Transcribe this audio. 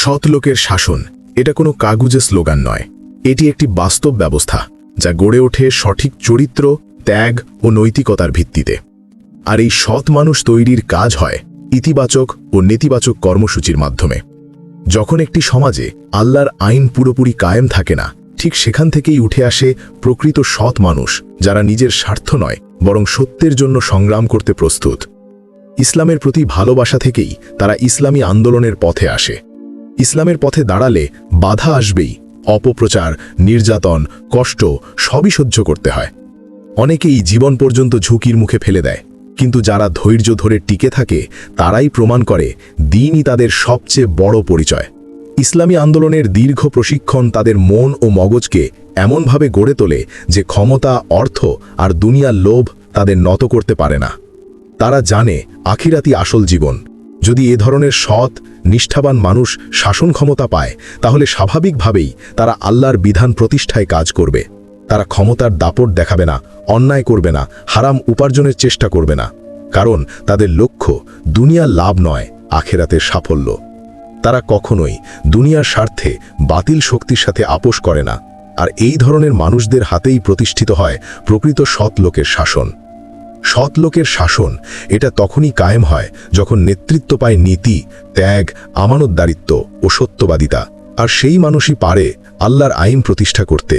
সৎ লোকের শাসন, এটা কোনো কাগুজে স্লোগান নয়। এটি একটি বাস্তব ব্যবস্থা, যা গড়ে ওঠে সঠিক চরিত্র, ত্যাগ ও নৈতিকতার ভিত্তিতে। আর এই সৎ মানুষ তৈরির কাজ হয় ইতিবাচক ও নেতিবাচক কর্মসূচির মাধ্যমে। যখন একটি সমাজে আল্লাহর আইন পুরোপুরি কায়েম থাকে না, ঠিক সেখান থেকেই উঠে আসে প্রকৃত সৎ মানুষ, যারা নিজের স্বার্থ নয়, বরং সত্যের জন্য সংগ্রাম করতে প্রস্তুত। ইসলামের প্রতি ভালোবাসা থেকেই তারা ইসলামী আন্দোলনের পথে আসে। ইসলামের পথে দাঁড়ালে বাধা আসবেই। অপপ্রচার, নির্যাতন, কষ্ট সবই সহ্য করতে হয়। অনেকেই জীবন পর্যন্ত ঝুঁকির মুখে ফেলে দেয়। কিন্তু যারা ধৈর্য ধরে টিকে থাকে, তারাই প্রমাণ করে দিনই তাদের সবচেয়ে বড় পরিচয়। ইসলামী আন্দোলনের দীর্ঘ প্রশিক্ষণ তাদের মন ও মগজকে এমনভাবে গড়ে তোলে যে ক্ষমতা, অর্থ আর দুনিয়ার লোভ তাদের নত করতে পারে না। তারা জানে আখিরাতি আসল জীবন। যদি এ ধরনের সৎ নিষ্ঠাবান মানুষ শাসন ক্ষমতা পায়, তাহলে স্বাভাবিকভাবেই তারা আল্লাহর বিধান প্রতিষ্ঠায় কাজ করবে। তারা ক্ষমতার দাপট দেখাবে না, অন্যায় করবে না, হারাম উপার্জনের চেষ্টা করবে না। কারণ তাদের লক্ষ্য দুনিয়ার লাভ নয়, আখেরাতের সাফল্য। তারা কখনোই দুনিয়ার স্বার্থে বাতিল শক্তির সাথে আপোষ করে না। আর এই ধরনের মানুষদের হাতেই প্রতিষ্ঠিত হয় প্রকৃত সৎ লোকের শাসন। সৎ লোকের শাসন, এটা তখনই কায়েম হয় যখন নেতৃত্ব পায় নীতি, ত্যাগ, আমানতদারিত্ব ও সত্যবাদিতা। আর সেই মানুষই পারে আল্লাহর আইন প্রতিষ্ঠা করতে।